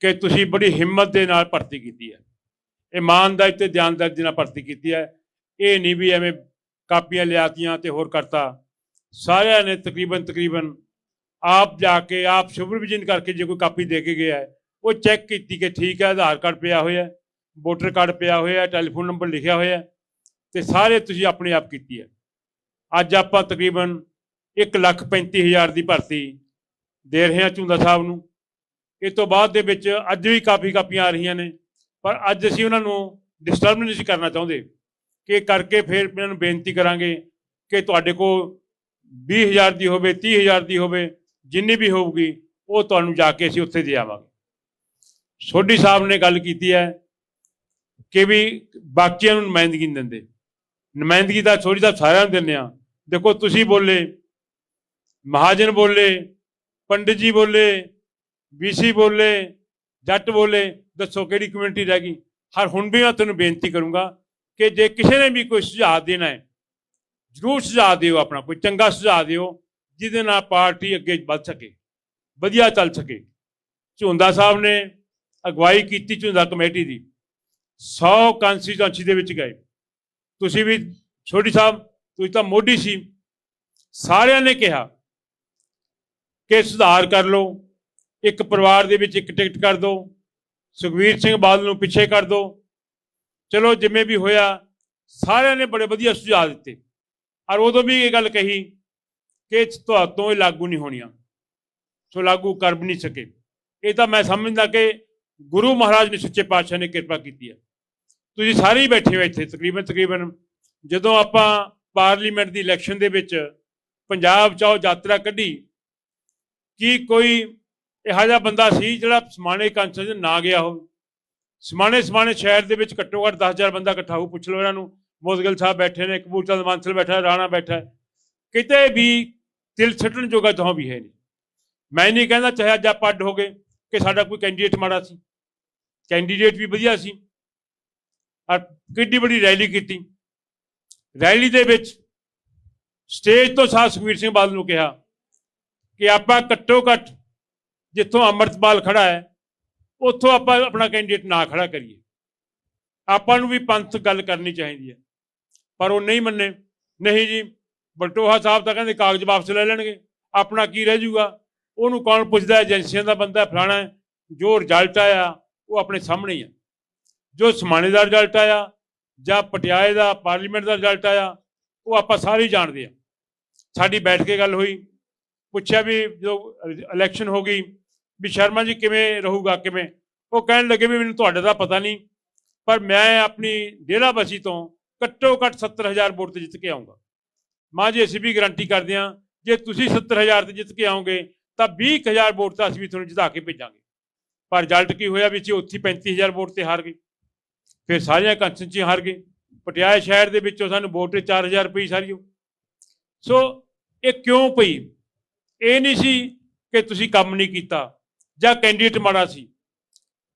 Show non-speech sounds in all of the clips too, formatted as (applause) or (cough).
ਕਿ ਤੁਸੀਂ ਬੜੀ ਹਿੰਮਤ ਦੇ ਨਾਲ ਭਰਤੀ ਕੀਤੀ ਹੈ। ਇਮਾਨਦਾਰੀ ਤੇ ਧਿਆਨਦਾਰੀ ਨਾਲ ਭਰਤੀ ਕੀਤੀ ਹੈ। ਇਹ ਨਹੀਂ ਵੀ ਐਵੇਂ ਕਾਪੀਆਂ ਲਿਆਤੀਆਂ ਤੇ ਹੋਰ ਕਰਤਾ। ਸਾਰਿਆਂ ਨੇ ਤਕਰੀਬਨ ਤਕਰੀਬਨ ਆਪ ਜਾ ਕੇ, ਆਪ ਸੁਪਰਵਿਜ਼ਨ ਕਰਕੇ ਜੇ ਕੋਈ ਕਾਪੀ ਦੇ ਕੇ ਗਿਆ ਉਹ ਚੈੱਕ ਕੀਤੀ ਕਿ ਠੀਕ ਹੈ, ਆਧਾਰ ਕਾਰਡ ਪਿਆ ਹੋਇਆ ਵੋਟਰ ਕਾਰਡ ਪਿਆ ਹੋਇਆ ਟੈਲੀਫੋਨ ਨੰਬਰ ਲਿਖਿਆ ਹੋਇਆ ਹੈ ਤੇ ਸਾਰੇ ਤੁਸੀਂ ਆਪਣੇ ਆਪ ਕੀਤੀ ਹੈ। ਅੱਜ ਆਪਾਂ ਤਕਰੀਬਨ 135000 ਦੀ ਭਰਤੀ ਦੇ ਰਹੇ ਹਾਂ ਝੁੰਦਾ ਸਾਹਿਬ ਨੂੰ। ਇਹ ਤੋਂ ਬਾਅਦ ਦੇ ਵਿੱਚ ਅੱਜ ਵੀ ਕਾਫੀ ਕਾਪੀਆਂ ਆ ਰਹੀਆਂ ਨੇ, ਪਰ ਅੱਜ ਅਸੀਂ ਉਹਨਾਂ ਨੂੰ ਡਿਸਟਰਬ ਨਹੀਂ ਸੀ ਕਰਨਾ ਚਾਹੁੰਦੇ। ਕਿ ਕਰਕੇ ਫਿਰ ਇਹਨਾਂ ਨੂੰ ਬੇਨਤੀ ਕਰਾਂਗੇ ਕਿ ਤੁਹਾਡੇ ਕੋਲ 20000 ਦੀ ਹੋਵੇ 30000 ਦੀ ਹੋਵੇ, ਜਿੰਨੀ ਵੀ ਹੋਊਗੀ, ਉਹ ਤੁਹਾਨੂੰ ਜਾ ਕੇ ਅਸੀਂ ਉੱਥੇ ਦੇ ਆਵਾਂਗੇ। ਸੋਢੀ ਸਾਹਿਬ ਨੇ ਗੱਲ ਕੀਤੀ ਹੈ ਕਿ ਵੀ ਬਾਕੀਆਂ ਨੂੰ ਨੁਮਾਇੰਦਗੀ ਨਹੀਂ ਦਿੰਦੇ। ਨੁਮਾਇੰਦਗੀ ਤਾਂ ਸੋਢੀ ਸਾਹਿਬ ਸਾਰਿਆਂ ਨੂੰ ਦਿੰਦੇ ਆ। ਦੇਖੋ ਤੁਸੀਂ ਬੋਲੇ, ਮਹਾਜਨ ਬੋਲੇ, ਪੰਡਿਤ ਜੀ ਬੋਲੇ ਬੀਸੀ ਬੋਲੇ, ਜੱਟ ਬੋਲੇ, ਦੱਸੋ ਕਿਹੜੀ ਕਮਿਊਨਿਟੀ ਰਹਿ ਗਈ? ਹਰ ਹੁਣ ਵੀ ਮੈਂ ਤੁਹਾਨੂੰ ਬੇਨਤੀ ਕਰੂੰਗਾ ਕਿ ਜੇ ਕਿਸੇ ਨੇ ਵੀ ਕੋਈ ਸੁਝਾਅ ਦੇਣਾ ਹੈ, ਜ਼ਰੂਰ ਸੁਝਾਅ ਦਿਓ ਆਪਣਾ, ਕੋਈ ਚੰਗਾ ਸੁਝਾਅ ਦਿਓ, ਜਿਹਦੇ ਨਾਲ ਪਾਰਟੀ ਅੱਗੇ ਵੱਧ ਸਕੇ, ਵਧੀਆ ਚੱਲ ਸਕੇ। ਝੁੰਦਾ ਸਾਹਿਬ ਨੇ ਅਗਵਾਈ ਕੀਤੀ ਝੁੰਦਾ ਕਮੇਟੀ ਦੀ। 100 ਕੰਸਟੀਚੁਐਂਸੀ ਦੇ ਵਿੱਚ ਗਏ। ਤੁਸੀਂ ਵੀ ਛੋਟੀ ਸਾਹਿਬ, ਤੁਸੀਂ ਤਾਂ ਮੋਢੀ ਸੀ। ਸਾਰਿਆਂ ਨੇ ਕਿਹਾ ਕਿ ਸੁਧਾਰ ਕਰ ਲਓ। ਇੱਕ ਪਰਿਵਾਰ ਦੇ ਵਿੱਚ ਇੱਕ ਟਿਕਟ ਕਰ ਦਿਓ ਸੁਖਵੀਰ ਸਿੰਘ ਬਾਦਲ ਨੂੰ ਪਿੱਛੇ ਕਰ ਦਿਓ ਚਲੋ, ਜਿਵੇਂ ਵੀ ਹੋਇਆ, ਸਾਰਿਆਂ ਨੇ ਬੜੇ ਵਧੀਆ ਸੁਝਾਅ ਦਿੱਤੇ। ਔਰ ਉਦੋਂ ਵੀ ਇਹ ਗੱਲ ਕਹੀ ਕਿ ਤੁਹਾਤੋਂ ਇਹ ਲਾਗੂ ਨਹੀਂ ਹੋਣੀਆਂ। ਸੋ ਲਾਗੂ ਕਰ ਵੀ ਨਹੀਂ ਸਕੇ। ਇਹ ਤਾਂ ਮੈਂ ਸਮਝਦਾ ਕਿ ਗੁਰੂ ਮਹਾਰਾਜ ਨੇ ਸੱਚੇ ਪਾਤਸ਼ਾਹ ਨੇ ਕਿਰਪਾ ਕੀਤੀ ਹੈ। ਤੁਸੀਂ ਸਾਰੇ ਹੀ ਬੈਠੇ ਹੋ ਇੱਥੇ, ਤਕਰੀਬਨ ਤਕਰੀਬਨ। ਜਦੋਂ ਆਪਾਂ ਪਾਰਲੀਮੈਂਟ ਦੀ ਇਲੈਕਸ਼ਨ ਦੇ ਵਿੱਚ ਪੰਜਾਬ ਚ ਉਹ ਯਾਤਰਾ ਕੱਢੀ, ਕੀ ਕੋਈ ਇਹੋ ਜਿਹਾ ਬੰਦਾ ਸੀ ਜਿਹੜਾ ਸਮਾਣੇ ਕੰਚ ਨਾ ਗਿਆ ਹੋਵੇ। ਸਮਾਣੇ ਸਮਾਣੇ ਸ਼ਹਿਰ ਦੇ ਵਿੱਚ ਘੱਟੋ ਘੱਟ 10000 ਬੰਦਾ ਇਕੱਠਾ ਹੋ ਪੁੱਛ ਲਓ ਇਹਨਾਂ ਨੂੰ। ਮੋਦਗਲ ਸਾਹਿਬ ਬੈਠੇ ਨੇ ਕਪੂਰਚੰਦ ਮਾਨਸਲ ਬੈਠਾ, ਰਾਣਾ ਬੈਠਾ। ਕਿਤੇ ਵੀ ਦਿਲ ਛੱਡਣ ਜੋਗਾ ਤਾਂ ਵੀ ਹੈ ਨਹੀਂ। ਮੈਂ ਨਹੀਂ ਕਹਿੰਦਾ ਚਾਹੇ ਅੱਜ ਆਪਾਂ ਅੱਡ ਹੋ ਗਏ ਕਿ ਸਾਡਾ ਕੋਈ ਕੈਂਡੀਡੇਟ ਮਾੜਾ ਸੀ। ਕੈਂਡੀਡੇਟ ਵੀ ਵਧੀਆ ਸੀ। ਔਰ ਕਿੱਡੀ ਵੱਡੀ ਰੈਲੀ ਕੀਤੀ। ਰੈਲੀ ਦੇ ਵਿੱਚ ਸਟੇਜ ਤੋਂ ਸਾਹ ਸੁਖਵੀਰ ਸਿੰਘ ਬਾਦਲ ਨੂੰ ਕਿਹਾ ਕਿ ਆਪਾਂ ਘੱਟੋ ਘੱਟ ਜਿੱਥੋਂ ਅੰਮ੍ਰਿਤਪਾਲ ਖੜਾ ਹੈ, ਉੱਥੋਂ ਆਪਾਂ ਆਪਣਾ ਕੈਂਡੀਡੇਟ ਨਾ ਖੜਾ ਕਰੀਏ। ਆਪਾਂ ਨੂੰ ਵੀ ਪੰਥ ਗੱਲ ਕਰਨੀ ਚਾਹੀਦੀ ਹੈ। ਪਰ ਉਹ ਨਹੀਂ ਮੰਨੇ। ਨਹੀਂ ਜੀ ਬਲਟੋਹਾ ਸਾਹਿਬ ਤਾਂ ਕਹਿੰਦੇ ਕਾਗਜ਼ ਵਾਪਸ ਲੈ ਲੈਣਗੇ। ਆਪਣਾ ਕੀ ਰਹਿ ਜੂਗਾ? ਉਹਨੂੰ ਕੌਣ ਪੁੱਛਦਾ? ਏਜੰਸੀਆਂ ਦਾ ਬੰਦਾ ਫਲਾਣਾ ਹੈ। ਜੋ ਰਿਜ਼ਲਟ ਆਇਆ, ਉਹ ਆਪਣੇ ਸਾਹਮਣੇ ਹੀ ਹੈ। ਜੋ ਸਮਾਣੇ ਦਾ ਰਿਜ਼ਲਟ ਆਇਆ, ਜਾਂ ਪਟਿਆਲੇ ਦਾ ਪਾਰਲੀਮੈਂਟ ਦਾ ਰਿਜ਼ਲਟ ਆਇਆ, ਉਹ ਆਪਾਂ ਸਾਰੇ ਹੀ ਜਾਣਦੇ ਆ ਸਾਡੀ ਬੈਠ ਕੇ ਗੱਲ ਹੋਈ। ਪੁੱਛਿਆ ਵੀ ਜੋ ਇਲੈਕਸ਼ਨ ਹੋ ਗਈ ਵੀ ਸ਼ਰਮਾ ਜੀ ਕਿਵੇਂ ਰਹੂਗਾ, ਕਿਵੇਂ? ਉਹ ਕਹਿਣ ਲੱਗੇ ਵੀ ਮੈਨੂੰ ਤੁਹਾਡੇ ਦਾ ਪਤਾ ਨਹੀਂ, ਪਰ ਮੈਂ ਆਪਣੀ ਡੇਰਾ ਬਸੀ ਤੋਂ ਘੱਟੋ ਘੱਟ 70000 ਵੋਟ ਤੇ ਜਿੱਤ ਕੇ ਆਉਂਗਾ। ਮਾਂ ਜੀ, ਅਸੀਂ ਵੀ ਗਾਰੰਟੀ ਕਰਦੇ ਹਾਂ, ਜੇ ਤੁਸੀਂ 70000 ਤੇ ਜਿੱਤ ਕੇ ਆਓਗੇ ਤਾਂ 20000 ਵੋਟ ਤਾਂ ਅਸੀਂ ਵੀ ਤੁਹਾਨੂੰ ਜਿਤਾ ਕੇ ਭੇਜਾਂਗੇ। ਪਰ ਰਿਜ਼ਲਟ ਕੀ ਹੋਇਆ ਵੀ ਅਸੀਂ ਉੱਥੇ 35000 ਵੋਟ ਤੇ ਹਾਰ ਗਏ। ਫਿਰ ਸਾਰੀਆਂ ਕੰਸਟੀਚੁਐਂਸੀ ਹਾਰ ਗਏ। ਪਟਿਆਲੇ ਸ਼ਹਿਰ ਦੇ ਵਿੱਚੋਂ ਸਾਨੂੰ ਵੋਟ 4000 ਰੁਪਏ ਸਾਰੀ ਉਹ ਸੋ ਇਹ ਕਿਉਂ ਪਈ? ਇਹ ਨਹੀਂ ਸੀ ਕਿ ਤੁਸੀਂ ਕੰਮ ਨਹੀਂ ਕੀਤਾ। ਜਾਂ ਕੈਂਡੀਡੇਟ ਮਾੜਾ ਸੀ।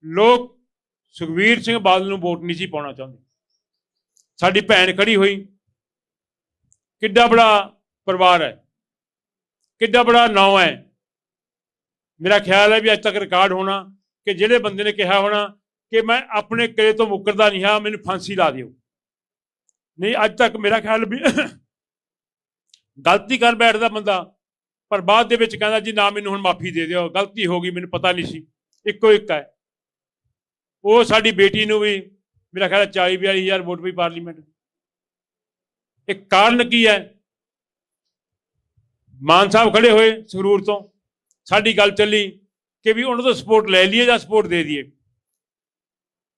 ਲੋਕ ਸੁਖਵੀਰ ਸਿੰਘ ਬਾਦਲ ਨੂੰ ਵੋਟ ਨਹੀਂ ਸੀ ਪਾਉਣਾ ਚਾਹੁੰਦੇ। ਸਾਡੀ ਭੈਣ ਖੜੀ ਹੋਈ। ਕਿੱਡਾ ਬੜਾ ਪਰਿਵਾਰ ਹੈ। ਕਿੱਡਾ ਬੜਾ ਨਾਂ ਹੈ। ਮੇਰਾ ਖਿਆਲ ਹੈ ਵੀ ਅੱਜ ਤੱਕ ਰਿਕਾਰਡ ਹੋਣਾ ਕਿ ਜਿਹੜੇ ਬੰਦੇ ਨੇ ਕਿਹਾ ਹੋਣਾ ਕਿ ਮੈਂ ਆਪਣੇ ਕਿਲੇ ਤੋਂ ਮੁੱਕਰਦਾ ਨਹੀਂ ਹਾਂ, ਮੈਨੂੰ ਫਾਂਸੀ ਲਾ ਦਿਓ। ਨਹੀਂ, ਅੱਜ ਤੱਕ ਮੇਰਾ ਖਿਆਲ ਵੀ (coughs) ਗਲਤੀ ਕਰ ਬੈਠਦਾ ਬੰਦਾ। ਪਰ ਬਾਅਦ ਦੇ ਵਿੱਚ ਕਹਿੰਦਾ ਜੀ, ਨਾ ਮੈਨੂੰ ਹੁਣ ਮਾਫੀ ਦੇ ਦਿਓ, ਗਲਤੀ ਹੋ ਗਈ, ਮੈਨੂੰ ਪਤਾ ਨਹੀਂ ਸੀ। ਇੱਕੋ ਇੱਕ ਹੈ। ਉਹ ਸਾਡੀ ਬੇਟੀ ਨੂੰ ਵੀ ਮੇਰਾ ਖਿਆਲ ਹੈ 40 42 ਹਜ਼ਾਰ ਵੋਟ ਪਈ ਪਾਰਲੀਮੈਂਟ ਇਹ ਕਾਰਨ ਕੀ ਹੈ? ਮਾਨ ਸਾਹਿਬ ਖੜੇ ਹੋਏ ਸੰਗਰੂਰ ਤੋਂ। ਸਾਡੀ ਗੱਲ ਚੱਲੀ ਕਿ ਵੀ ਉਹਨਾਂ ਤੋਂ ਸਪੋਰਟ ਲੈ ਲਈਏ ਜਾਂ ਸਪੋਰਟ ਦੇ ਦਈਏ।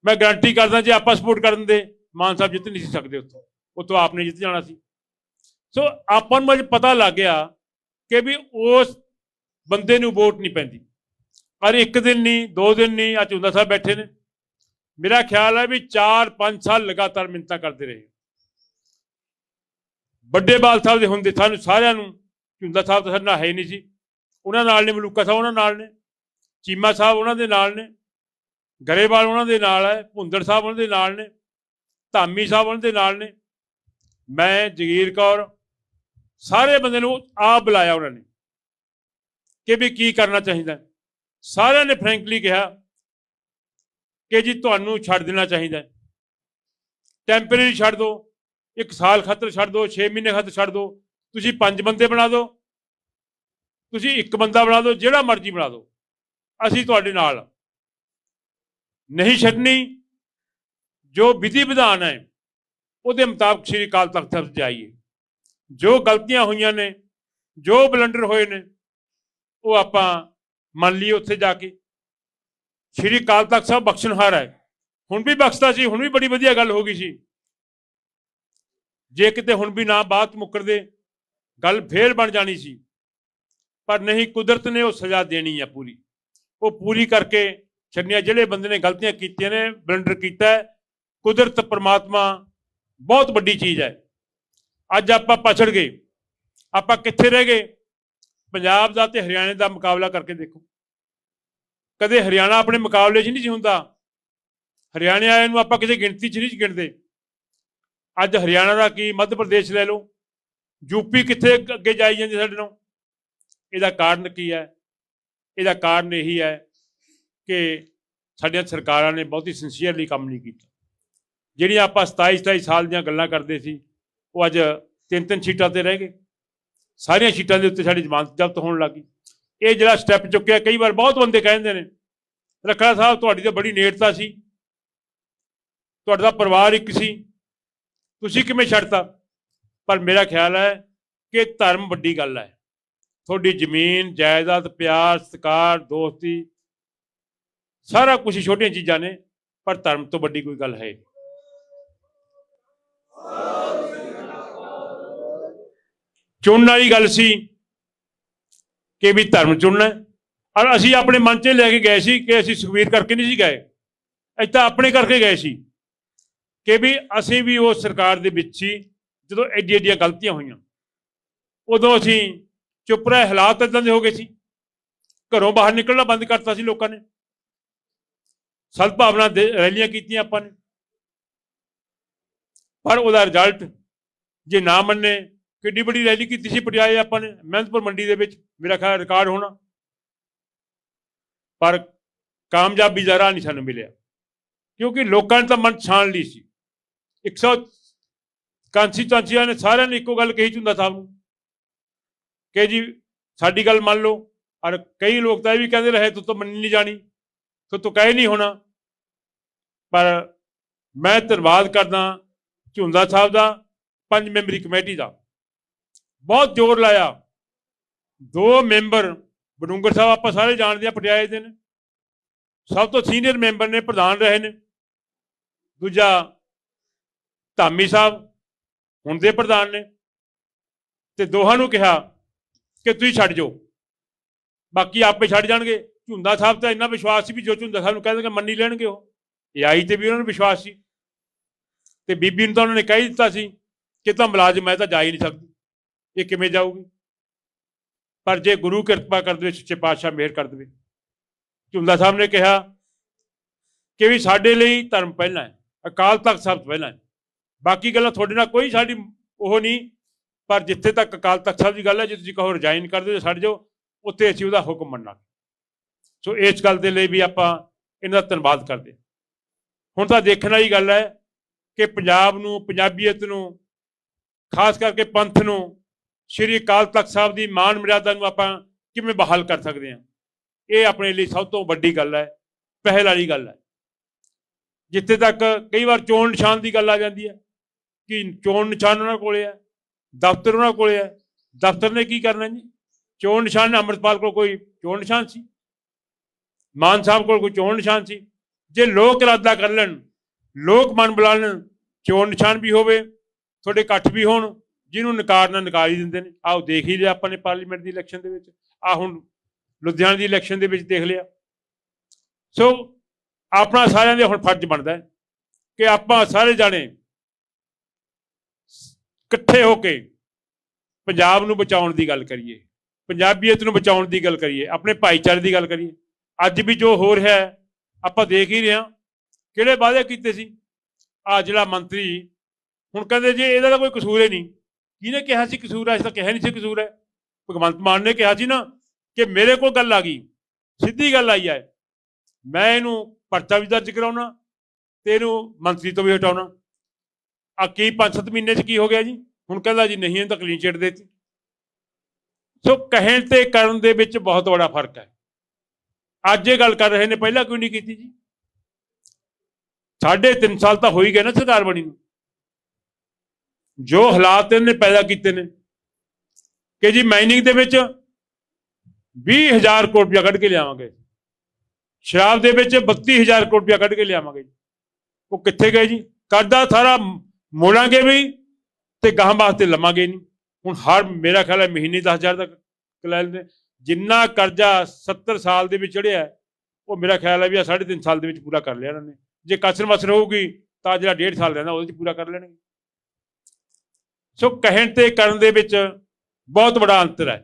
ਮੈਂ ਗਾਰੰਟੀ ਕਰਦਾ ਜੇ ਆਪਾਂ ਸਪੋਰਟ ਕਰਨ ਦੇ ਮਾਨ ਸਾਹਿਬ ਜਿੱਤ ਨਹੀਂ ਸੀ ਸਕਦੇ ਉੱਥੋਂ। ਉੱਥੋਂ ਆਪਨੇ ਜਿੱਤ ਜਾਣਾ ਸੀ। ਸੋ ਆਪਾਂ ਨੂੰ ਅੱਜ ਪਤਾ ਲੱਗ ਗਿਆ ਕਿ ਵੀ ਉਸ ਬੰਦੇ ਨੂੰ ਵੋਟ ਨਹੀਂ ਪੈਂਦੀ। ਪਰ ਇੱਕ ਦਿਨ ਨਹੀਂ, ਦੋ ਦਿਨ ਨਹੀਂ ਅੱਜ ਹੁੰਦਾ ਸਾਹਿਬ ਬੈਠੇ ਨੇ। ਮੇਰਾ ਖਿਆਲ ਹੈ ਵੀ 4-5 ਸਾਲ ਲਗਾਤਾਰ ਮਿੰਤਾਂ ਕਰਦੇ ਰਹੇ। ਵੱਡੇ ਬਾਲ ਸਾਹਿਬ ਦੇ ਹੁੰਦੇ ਸਾਨੂੰ ਸਾਰਿਆਂ ਨੂੰ ਝੁੰਦਾ ਸਾਹਿਬ ਤਾਂ ਸਾਡੇ ਨਾਲ ਹੈ ਹੀ ਨਹੀਂ ਸੀ। ਉਹਨਾਂ ਨਾਲ ਨੇ, ਮਲੂਕਾ ਸਾਹਿਬ ਉਹਨਾਂ ਨਾਲ ਨੇ, ਚੀਮਾ ਸਾਹਿਬ ਉਹਨਾਂ ਦੇ ਨਾਲ ਨੇ, ਗਰੇਵਾਲ ਉਹਨਾਂ ਦੇ ਨਾਲ ਹੈ, ਭੁੰਦੜ ਸਾਹਿਬ ਉਹਨਾਂ ਦੇ ਨਾਲ ਨੇ, ਧਾਮੀ ਸਾਹਿਬ ਉਹਨਾਂ ਦੇ ਨਾਲ ਨੇ। ਮੈਂ ਜਗੀਰ ਕੌਰ ਸਾਰੇ ਬੰਦੇ ਨੂੰ ਆਪ ਬੁਲਾਇਆ ਉਹਨਾਂ ਨੇ ਕਿ ਵੀ ਕੀ ਕਰਨਾ ਚਾਹੀਦਾ। ਸਾਰਿਆਂ ਨੇ ਫ੍ਰੈਂਕਲੀ ਕਿਹਾ ਕਿ ਜੀ ਤੁਹਾਨੂੰ ਛੱਡ ਦੇਣਾ ਚਾਹੀਦਾ। ਟੈਂਪਰੇਰੀ ਛੱਡ ਦਿਓ ਇੱਕ ਸਾਲ ਖਾਤਰ ਛੱਡ ਦਿਓ 6 ਮਹੀਨੇ ਖਾਤਰ ਛੱਡ ਦਿਓ ਤੁਸੀਂ ਪੰਜ ਬੰਦੇ ਬਣਾ ਦਿਓ ਤੁਸੀਂ ਇੱਕ ਬੰਦਾ ਬਣਾ ਦਿਓ ਜਿਹੜਾ ਮਰਜ਼ੀ ਬਣਾ ਦਿਓ ਅਸੀਂ ਤੁਹਾਡੇ ਨਾਲ ਨਹੀਂ ਛੱਡਣੀ, ਜੋ ਵਿਧੀ ਵਿਧਾਨ ਹੈ, ਉਹਦੇ ਮੁਤਾਬਕ ਸ੍ਰੀ ਅਕਾਲ ਤਖਤ ਸਾਹਿਬ ਜਾਈਏ। ਜੋ ਗਲਤੀਆਂ ਹੋਈਆਂ ਨੇ, ਜੋ ਬਲੰਡਰ ਹੋਏ ਨੇ, ਉਹ ਆਪਾਂ ਮੰਨ ਲਈਏ ਉੱਥੇ ਜਾ ਕੇ। ਸ੍ਰੀ ਅਕਾਲ ਤਖਤ ਸਾਹਿਬ ਬਖਸ਼ਣਹਾਰ ਹੈ। ਹੁਣ ਵੀ ਬਖਸ਼ਦਾ ਸੀ, ਹੁਣ ਵੀ ਬੜੀ ਵਧੀਆ ਗੱਲ ਹੋ ਗਈ ਸੀ। ਜੇ ਕਿਤੇ ਹੁਣ ਵੀ ਨਾ ਬਾਤ ਮੁੱਕਰਦੇ, ਗੱਲ ਫੇਰ ਬਣ ਜਾਣੀ ਸੀ। ਪਰ ਨਹੀਂ, ਕੁਦਰਤ ਨੇ ਉਹ ਸਜ਼ਾ ਦੇਣੀ ਹੈ ਪੂਰੀ। ਉਹ ਪੂਰੀ ਕਰਕੇ ਛੱਡਣੀਆਂ ਜਿਹੜੇ ਬੰਦੇ ਨੇ ਗਲਤੀਆਂ ਕੀਤੀਆਂ ਨੇ, ਬਲੰਡਰ ਕੀਤਾ ਕੁਦਰਤ ਪਰਮਾਤਮਾ ਬਹੁਤ ਵੱਡੀ ਚੀਜ਼ ਹੈ। ਅੱਜ ਆਪਾਂ ਪਛੜ ਗਏ। ਆਪਾਂ ਕਿੱਥੇ ਰਹਿ ਗਏ? ਪੰਜਾਬ ਦਾ ਤੇ ਹਰਿਆਣੇ ਦਾ ਮੁਕਾਬਲਾ ਕਰਕੇ ਦੇਖੋ। ਕਦੇ ਹਰਿਆਣਾ ਆਪਣੇ ਮੁਕਾਬਲੇ 'ਚ ਨਹੀਂ ਸੀ ਹੁੰਦਾ। ਹਰਿਆਣੇ ਵਾਲਿਆਂ ਨੂੰ ਆਪਾਂ ਕਿਸੇ ਗਿਣਤੀ 'ਚ ਨਹੀਂ ਗਿਣਦੇ। ਅੱਜ ਹਰਿਆਣਾ ਦਾ ਕੀ? ਮੱਧ ਪ੍ਰਦੇਸ਼ ਲੈ ਲਓ। ਯੂਪੀ ਕਿੱਥੇ ਅੱਗੇ ਜਾਈ ਜਾਂਦੀ ਸਾਡੇ ਨਾਲ? ਇਹਦਾ ਕਾਰਨ ਕੀ ਹੈ? ਇਹਦਾ ਕਾਰਨ ਇਹੀ ਹੈ ਕਿ ਸਾਡੀਆਂ ਸਰਕਾਰਾਂ ਨੇ ਬਹੁਤੀ ਸਿੰਸੀਅਰਲੀ ਕੰਮ ਨਹੀਂ ਕੀਤਾ। ਜਿਹੜੀਆਂ ਆਪਾਂ 27 27 ਸਾਲ ਦੀਆਂ ਗੱਲਾਂ ਕਰਦੇ ਸੀ ਉਹ ਅੱਜ ਤਿੰਨ ਤਿੰਨ ਸੀਟਾਂ ਤੇ ਰਹਿ ਗਏ। ਸਾਰੀਆਂ ਸੀਟਾਂ ਦੇ ਉੱਤੇ ਸਾਡੀ ਜ਼ਮਾਨਤ ਜ਼ਬਤ ਹੋਣ ਲੱਗੀ ਇਹ ਜਿਹੜਾ ਸਟੈਪ ਚੁੱਕਿਆ, ਕਈ ਵਾਰ ਬਹੁਤ ਬੰਦੇ ਕਹਿੰਦੇ ਨੇ, ਰੱਖੜਾ ਸਾਹਿਬ, ਤੁਹਾਡੀ ਤਾਂ ਬੜੀ ਨੇੜਤਾ ਸੀ, ਤੁਹਾਡਾ ਪਰਿਵਾਰ ਇੱਕ ਸੀ, ਤੁਸੀਂ ਕਿਵੇਂ ਛੱਡਤਾ? ਪਰ ਮੇਰਾ ਖਿਆਲ ਹੈ ਕਿ ਧਰਮ ਵੱਡੀ ਗੱਲ ਹੈ। ਤੁਹਾਡੀ ਜ਼ਮੀਨ, ਜਾਇਦਾਦ, ਪਿਆਰ, ਸਤਿਕਾਰ, ਦੋਸਤੀ, ਸਾਰਾ ਕੁਝ ਛੋਟੀਆਂ ਚੀਜ਼ਾਂ ਨੇ, ਪਰ ਧਰਮ ਤੋਂ ਵੱਡੀ ਕੋਈ ਗੱਲ ਹੈ ਚੁਣਨ ਵਾਲੀ ਗੱਲ ਸੀ ਕਿ ਵੀ ਧਰਮ ਚੁਣਨਾ ਔਰ ਅਸੀਂ ਆਪਣੇ ਮਨ 'ਚ ਲੈ ਕੇ ਗਏ ਸੀ ਕਿ ਅਸੀਂ ਸੁਖਵੀਰ ਕਰਕੇ ਨਹੀਂ ਸੀ ਗਏ। ਅਸੀਂ ਤਾਂ ਆਪਣੇ ਕਰਕੇ ਗਏ ਸੀ ਕਿ ਵੀ ਅਸੀਂ ਵੀ ਉਸ ਸਰਕਾਰ ਦੇ ਵਿੱਚ ਸੀ ਜਦੋਂ ਐਡੀ ਐਡੀਆਂ ਗਲਤੀਆਂ ਹੋਈਆਂ। ਉਦੋਂ ਅਸੀਂ ਚੁੱਪ ਰਹੇ, ਹਾਲਾਤ ਇਦਾਂ ਦੇ ਹੋ ਗਏ ਸੀ। ਘਰੋਂ ਬਾਹਰ ਨਿਕਲਣਾ ਬੰਦ ਕਰਤਾ ਸੀ ਲੋਕਾਂ ਨੇ। ਸਦਭਾਵਨਾ ਦੇ ਰੈਲੀਆਂ ਕੀਤੀਆਂ ਆਪਾਂ ਨੇ। ਪਰ ਉਹਦਾ ਰਿਜ਼ਲਟ ਜੇ ਨਾ ਮੰਨੇ ਕਿੱਡੀ ਵੱਡੀ ਰੈਲੀ ਕੀਤੀ ਸੀ ਪਟਿਆਲੇ ਆਪਾਂ ਨੇ, ਮਹਿੰਦਪੁਰ ਮੰਡੀ ਦੇ ਵਿੱਚ, ਮੇਰਾ ਖਿਆਲ ਰਿਕਾਰਡ ਹੋਣਾ। ਪਰ ਕਾਮਯਾਬੀ ਜ਼ਰਾ ਨਹੀਂ ਸਾਨੂੰ ਮਿਲਿਆ, ਕਿਉਂਕਿ ਲੋਕਾਂ ਨੇ ਤਾਂ ਮਨ ਛਾਣ ਲਈ ਸੀ। 100 ਕਾਂਸਟੀਚੁਐਂਸੀਆਂ ਨੇ ਸਾਰਿਆਂ ਨੇ ਇੱਕੋ ਗੱਲ ਕਹੀ ਝੁੰਦਾ ਸਾਹਿਬ ਨੂੰ, ਕਿ ਜੀ ਸਾਡੀ ਗੱਲ ਮੰਨ ਲਓ, ਔਰ ਕਈ ਲੋਕ ਤਾਂ ਇਹ ਵੀ ਕਹਿੰਦੇ ਰਹੇ, ਤੂੰ ਤਾਂ ਮੰਨੀ ਨਹੀਂ ਜਾਣੀ, ਤੂੰ ਤੂੰ ਕਹਿ ਨਹੀਂ ਹੋਣਾ। ਪਰ ਮੈਂ ਧੰਨਵਾਦ ਕਰਦਾ ਝੁੰਦਾ ਸਾਹਿਬ ਦਾ, ਪੰਜ ਮੈਂਬਰੀ ਕਮੇਟੀ ਦਾ। ਬਹੁਤ ਜ਼ੋਰ ਲਾਇਆ। ਦੋ ਮੈਂਬਰ ਬਡੂੰਗਰ ਸਾਹਿਬ ਆਪਾਂ ਸਾਰੇ ਜਾਣਦੇ ਆ ਪਟਿਆਲੇ ਦੇ ਨੇ। ਸਭ ਤੋਂ ਸੀਨੀਅਰ ਮੈਂਬਰ ਨੇ, ਪ੍ਰਧਾਨ ਰਹੇ ਨੇ। ਦੂਜਾ ਧਾਮੀ ਸਾਹਿਬ, ਹੁਣ ਦੇ ਪ੍ਰਧਾਨ ਨੇ। ਤੇ ਦੋਹਾਂ ਨੂੰ ਕਿਹਾ ਕਿ ਤੁਸੀਂ ਛੱਡ ਜਾਓ। ਬਾਕੀ ਆਪੇ ਛੱਡ ਜਾਣਗੇ। ਝੁੰਦਾ ਸਾਹਿਬ ਤਾਂ ਇੰਨਾ ਵਿਸ਼ਵਾਸ ਸੀ ਵੀ ਜੋ ਝੁੰਦਾ ਸਾਹਿਬ ਨੂੰ ਕਹਿ ਦੇਣਗੇ ਮੰਨੀ ਲੈਣਗੇ ਉਹ। ਇਹ ਆਈ ਤੇ ਵੀ ਉਹਨਾਂ ਨੂੰ ਵਿਸ਼ਵਾਸ ਸੀ। ਤੇ ਬੀਬੀ ਨੂੰ ਤਾਂ ਉਹਨਾਂ ਨੇ ਕਹਿ ਦਿੱਤਾ ਸੀ ਕਿ ਤਾਂ ਮੁਲਾਜ਼ਮ ਹੈ ਤਾਂ ਜਾ ਹੀ ਨਹੀਂ ਸਕਦੀ। ਇਹ ਕਿਵੇਂ ਜਾਊਗੀ? ਪਰ ਜੇ ਗੁਰੂ ਕਿਰਪਾ ਕਰ ਦੇਵੇ, ਸੱਚੇ ਪਾਤਸ਼ਾਹ ਮਿਹਰ ਕਰ ਦੇਵੇ। ਝੁੰਦਾ ਸਾਹਿਬ ਨੇ ਕਿਹਾ ਕਿ ਵੀ ਸਾਡੇ ਲਈ ਧਰਮ ਪਹਿਲਾਂ ਹੈ, ਅਕਾਲ ਤਖਤ ਸਾਹਿਬ ਤੋਂ ਪਹਿਲਾਂ ਹੈ। ਬਾਕੀ ਗੱਲਾਂ ਤੁਹਾਡੇ ਨਾਲ ਕੋਈ ਸਾਡੀ ਉਹ ਨਹੀਂ, ਪਰ ਜਿੱਥੇ ਤੱਕ ਅਕਾਲ ਤਖਤ ਸਾਹਿਬ ਦੀ ਗੱਲ ਹੈ, ਜੇ ਤੁਸੀਂ ਕਹੋ ਰਿਜ਼ਾਈਨ ਕਰ ਦਿਓ ਛੱਡ ਜਾਓ, ਉੱਥੇ ਅਸੀਂ ਉਹਦਾ ਹੁਕਮ ਮੰਨਾਂਗੇ। ਸੋ ਇਸ ਗੱਲ ਦੇ ਲਈ ਵੀ ਆਪਾਂ ਇਹਨਾਂ ਦਾ ਧੰਨਵਾਦ ਕਰਦੇ ਹਾਂ। ਹੁਣ ਤਾਂ ਦੇਖਣ ਵਾਲੀ ਗੱਲ ਹੈ ਕਿ ਪੰਜਾਬ ਨੂੰ, ਪੰਜਾਬੀਅਤ ਨੂੰ, ਖਾਸ ਕਰਕੇ ਪੰਥ ਨੂੰ ਸ਼੍ਰੀ ਅਕਾਲ ਤਖਤ ਸਾਹਿਬ ਦੀ ਮਾਨ ਮਰਿਆਦਾ ਨੂੰ ਆਪਾਂ ਕਿਵੇਂ ਬਹਾਲ ਕਰ ਸਕਦੇ ਹਾਂ? ਇਹ ਆਪਣੇ ਲਈ ਸਭ ਤੋਂ ਵੱਡੀ ਗੱਲ ਹੈ, ਪਹਿਲ ਵਾਲੀ ਗੱਲ ਹੈ। ਜਿੱਥੇ ਤੱਕ ਕਈ ਵਾਰ ਚੋਣ ਨਿਸ਼ਾਨ ਦੀ ਗੱਲ ਆ ਜਾਂਦੀ ਹੈ ਕਿ ਚੋਣ ਨਿਸ਼ਾਨ ਉਹਨਾਂ ਕੋਲੇ ਹੈ, ਦਫ਼ਤਰ ਉਹਨਾਂ ਕੋਲੇ ਹੈ। ਦਫ਼ਤਰ ਨੇ ਕੀ ਕਰਨਾ ਜੀ? ਚੋਣ ਨਿਸ਼ਾਨ ਅੰਮ੍ਰਿਤਪਾਲ ਕੋਲ ਕੋਈ ਚੋਣ ਨਿਸ਼ਾਨ ਸੀ? ਮਾਨ ਸਾਹਿਬ ਕੋਲ ਕੋਈ ਚੋਣ ਨਿਸ਼ਾਨ ਸੀ? ਜੇ ਲੋਕ ਇਰਾਦਾ ਕਰ ਲੈਣ, ਲੋਕ ਮਨ ਬੁਲਾ ਲੈਣ, ਚੋਣ ਨਿਸ਼ਾਨ ਵੀ ਹੋਵੇ, ਤੁਹਾਡੇ ਇਕੱਠ ਵੀ ਹੋਣ ਜਿਹਨੂੰ ਨਕਾਰਨਾ ਨਕਾਰ ਹੀ ਦਿੰਦੇ ਨੇ। ਆਹ ਦੇਖ ਹੀ ਲਿਆ ਆਪਾਂ ਨੇ ਪਾਰਲੀਮੈਂਟ ਦੀ ਇਲੈਕਸ਼ਨ ਦੇ ਵਿੱਚ। ਆ ਹੁਣ ਲੁਧਿਆਣਾ ਦੀ ਇਲੈਕਸ਼ਨ ਦੇ ਵਿੱਚ ਦੇਖ ਲਿਆ। ਸੋ ਆਪਣਾ ਸਾਰਿਆਂ ਦੇ ਹੁਣ ਫਰਜ਼ ਬਣਦਾ ਹੈ ਕਿ ਆਪਾਂ ਸਾਰੇ ਜਾਣੇ ਇਕੱਠੇ ਹੋ ਕੇ ਪੰਜਾਬ ਨੂੰ ਬਚਾਉਣ ਦੀ ਗੱਲ ਕਰੀਏ, ਪੰਜਾਬੀਅਤ ਨੂੰ ਬਚਾਉਣ ਦੀ ਗੱਲ ਕਰੀਏ, ਆਪਣੇ ਭਾਈਚਾਰੇ ਦੀ ਗੱਲ ਕਰੀਏ। ਅੱਜ ਵੀ ਜੋ ਹੋ ਰਿਹਾ ਹੈ, ਆਪਾਂ ਦੇਖ ਹੀ ਰਹੇ ਹਾਂ। ਕਿਹੜੇ ਵਾਅਦੇ ਕੀਤੇ ਸੀ? ਆ ਜਿਹੜਾ ਮੰਤਰੀ, ਹੁਣ ਕਹਿੰਦੇ ਜੀ ਇਹਦਾ ਤਾਂ ਕੋਈ ਕਸੂਰ ਹੀ ਨਹੀਂ। ਕਿਹਨੇ ਕਿਹਾ ਸੀ ਕਸੂਰ ਹੈ? ਇਸ ਤਾਂ ਕਿਹਾ ਨਹੀਂ ਸੀ ਕਸੂਰ ਹੈ। ਭਗਵੰਤ ਮਾਨ ਨੇ ਕਿਹਾ ਸੀ ਨਾ ਕਿ ਮੇਰੇ ਕੋਲ ਗੱਲ ਆ ਗਈ, ਸਿੱਧੀ ਗੱਲ ਆਈ ਹੈ। ਮੈਂ ਇਹਨੂੰ ਪਰਚਾ ਵੀ ਦਰਜ ਕਰਾਉਣਾ ਤੇ ਇਹਨੂੰ ਮੰਤਰੀ ਤੋਂ ਵੀ ਹਟਾਉਣਾ। ਆ ਕੀ 5-7 ਮਹੀਨੇ ਚ ਕੀ ਹੋ ਗਿਆ ਜੀ? ਹੁਣ ਕਹਿੰਦਾ ਜੀ ਨਹੀਂ ਇਹ ਤਾਂ ਕਲੀਨ ਚਿੱਟ ਦੇਤੀ। ਸੋ ਕਹਿਣ ਤੇ ਕਰਨ ਦੇ ਵਿੱਚ ਬਹੁਤ ਬੜਾ ਫ਼ਰਕ ਹੈ। ਅੱਜ ਇਹ ਗੱਲ ਕਰ ਰਹੇ ਨੇ, ਪਹਿਲਾਂ ਕਿਉਂ ਨਹੀਂ ਕੀਤੀ ਜੀ? ਸਾਢੇ ਤਿੰਨ ਸਾਲ ਤਾਂ ਹੋ ਹੀ ਗਏ ਨਾ ਸਰਦਾਰ ਬਣੀ ਨੂੰ। ਜੋ ਹਾਲਾਤ ਇਹਨੇ ਪੈਦਾ ਕੀਤੇ ਨੇ, ਕਿ ਜੀ ਮਾਈਨਿੰਗ ਦੇ ਵਿੱਚ 20000 ਕਰੋੜ ਰੁਪਇਆ ਕੱਢ ਕੇ ਲਿਆਵਾਂਗੇ। ਸ਼ਰਾਬ ਦੇ ਵਿੱਚ 32000 ਕਰੋੜ ਰੁਪਇਆ ਕੱਢ ਕੇ ਲਿਆਵਾਂਗੇ ਉਹ ਕਿੱਥੇ ਗਏ ਜੀ? ਕਰਜ਼ਾ ਸਾਰਾ ਮੋੜਾਂਗੇ ਵੀ ਤੇ ਗਾਹਾਂ ਵਾਸਤੇ ਲਵਾਂਗੇ ਨਹੀਂ। ਹੁਣ ਹਰ ਮੇਰਾ ਖਿਆਲ ਹੈ ਮਹੀਨੇ 10000 ਤੱਕ ਲੈ ਲੈਂਦੇ ਜਿੰਨਾ ਕਰਜ਼ਾ 70 ਸਾਲ ਦੇ ਵਿੱਚ ਚੜਿਆ ਉਹ ਮੇਰਾ ਖਿਆਲ ਹੈ ਵੀ ਆ 3.5 ਸਾਲ ਦੇ ਵਿੱਚ ਪੂਰਾ ਕਰ ਲਿਆ ਇਹਨਾਂ ਨੇ। ਜੇ ਕਸਰ ਮਸਰ ਹੋਊਗੀ ਤਾਂ ਜਿਹੜਾ 1.5 ਸਾਲ ਰਹਿੰਦਾ ਉਹਦੇ ਚ ਪੂਰਾ ਕਰ ਲੈਣਗੇ। ਸੋ ਕਹਿਣ ਤੇ ਕਰਨ ਦੇ ਵਿੱਚ ਬਹੁਤ ਬੜਾ ਅੰਤਰ ਹੈ।